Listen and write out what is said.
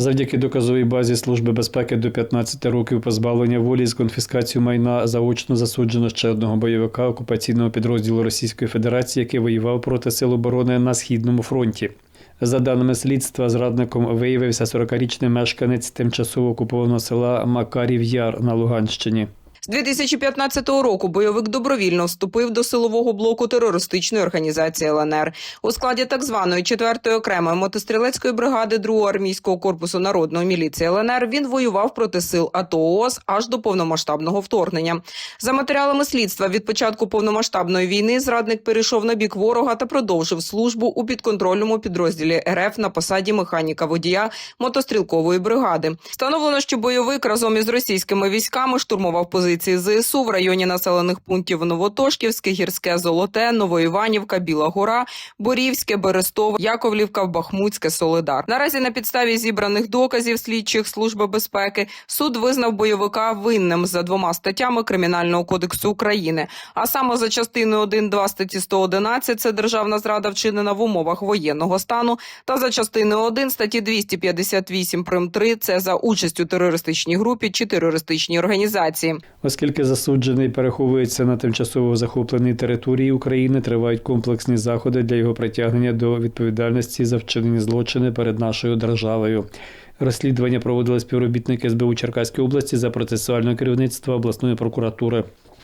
Завдяки доказовій базі Служби безпеки до 15 років позбавлення волі з конфіскацією майна заочно засуджено ще одного бойовика окупаційного підрозділу Російської Федерації, який воював проти сил оборони на східному фронті. За даними слідства, зрадником виявився 40-річний мешканець тимчасово окупованого села Макарів Яр на Луганщині. З 2015 року бойовик добровільно вступив до силового блоку терористичної організації ЛНР. У складі так званої 4-ї окремої мотострілецької бригади 2-го армійського корпусу народної міліції ЛНР він воював проти сил АТО ООС аж до повномасштабного вторгнення. За матеріалами слідства від початку повномасштабної війни зрадник перейшов на бік ворога та продовжив службу у підконтрольному підрозділі РФ на посаді механіка водія мотострілкової бригади. Встановлено, що бойовик разом із російськими військами штурмував позиції ЗСУ в районі населених пунктів Новотошківське, Гірське Золоте, Новоіванівка, Біла Гора, Борівське, Берестове, Яковлівка, Бахмутське, Солидар. Наразі на підставі зібраних доказів слідчих служби безпеки суд визнав бойовика винним за двома статтями Кримінального кодексу України, а саме за частиною 1.2 статті 111 – це державна зрада вчинена в умовах воєнного стану, та за частиною 1 статті 258 прим. 3 – це за участь у терористичній групі чи терористичній організації. Оскільки засуджений переховується на тимчасово захопленій території України, тривають комплексні заходи для його притягнення до відповідальності за вчинені злочини перед нашою державою. Розслідування проводили співробітники СБУ Черкаської області за процесуального керівництва обласної прокуратури.